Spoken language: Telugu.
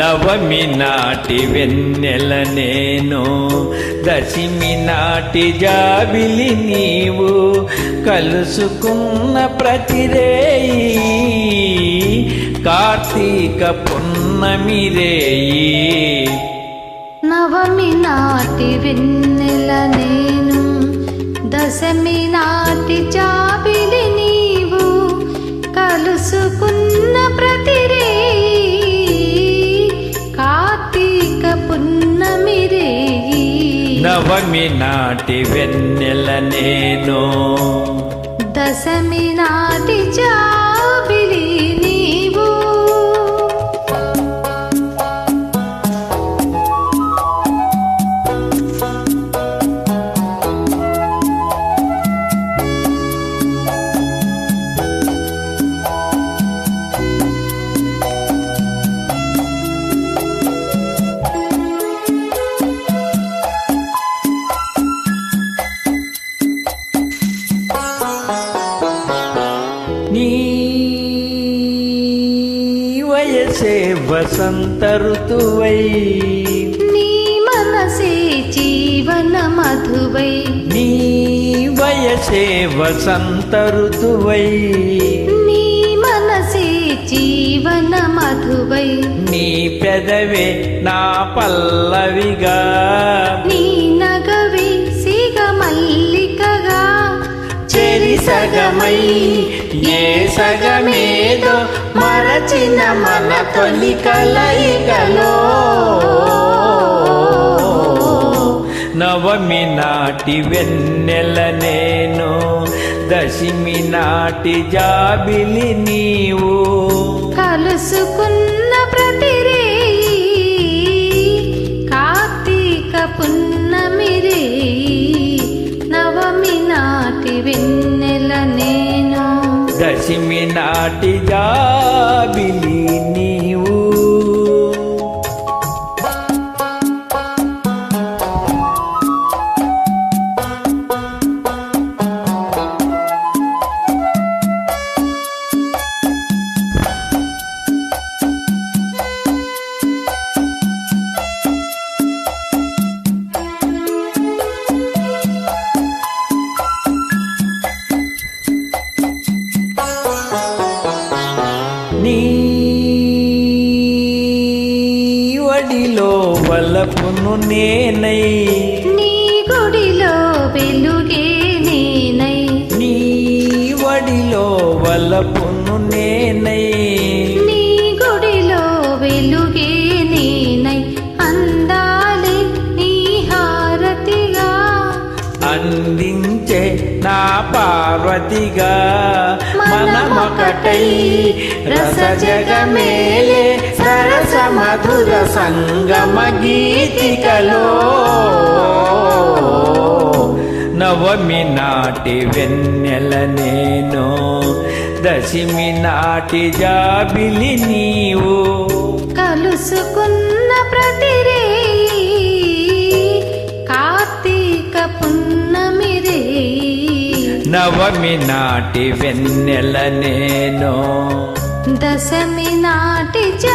నవమి నాటి వెన్నెల నేను దశమి నాటి జాబిలి నీవు కలుసుకున్న ప్రతిరేయి. కార్తీక పున్నమి రేయి. నవమి నాటి వెన్నెల నేను దశమి నాటి దశమి నాటి వెన్నెల నేను. దశమి నాటి చా వయసే వసంత ఋతువై. నీ మనసే జీవన మధువై. నీ వయసే వసంత ఋతువై. నీ మనసే జీవన మధువై. నీ పెదవే నా పల్లవిగా. నీ సగమై ఏ సగమేదో మరచిన మన తొలి కలయికలో. నవమి నాటి వెన్నెల నేను దశమి నాటి జాబిలి నీవు. కలుసుకున్న ప్రతిరే దశమి నాటి జాబిలి నీవు వడిలో వలపును నేనై. నీ గుడిలో వెలుగే నేనై. నీ వడిలో వలపును నేనై. నీ గుడిలో వెలుగే నేనై. అందాలి నీ హారతిగా. అందించే నా పార్వతిగా మనమొకటై రస జగమేలే సరస మధుర సంగమ గీతికలో. నవమి నాటి వెన్నెల నేను దశమి నాటి జాబిలి నీ నవమి నాటి వెన్నెల నేను. దశమి నాటి జాబిలి